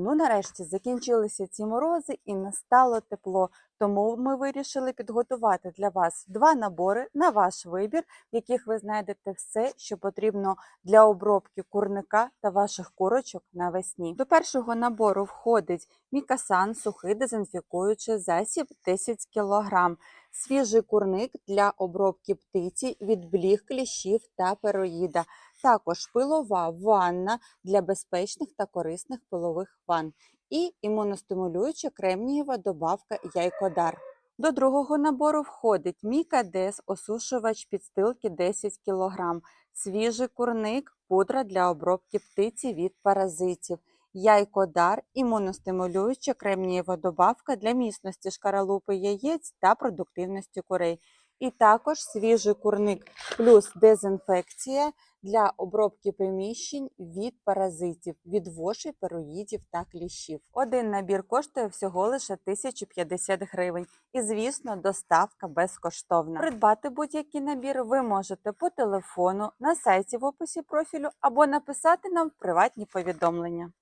Ну, нарешті закінчилися ці морози і настало тепло. Тому ми вирішили підготувати для вас два набори на ваш вибір, в яких ви знайдете все, що потрібно для обробки курника та ваших курочок навесні. До першого набору входить Мікасан сухий дезінфікуючий засіб 10 кг, свіжий курник для обробки птиці від бліг, кліщів та пероїда. Також пилова ванна для безпечних та корисних пилових ванн і імуностимулююча кремнієва добавка Яйкодар. До другого набору входить Міка Дес осушувач підстилки 10 кг, свіжий курник, пудра для обробки птиці від паразитів, Яйкодар, імуностимулююча кремнієва добавка для міцності шкаралупи яєць та продуктивності курей. І також свіжий курник плюс дезінфекція для обробки приміщень від паразитів, від вошей, пероїдів та кліщів. Один набір коштує всього лише 1050 гривень. І, звісно, доставка безкоштовна. Придбати будь-який набір ви можете по телефону, на сайті в описі профілю або написати нам в приватні повідомлення.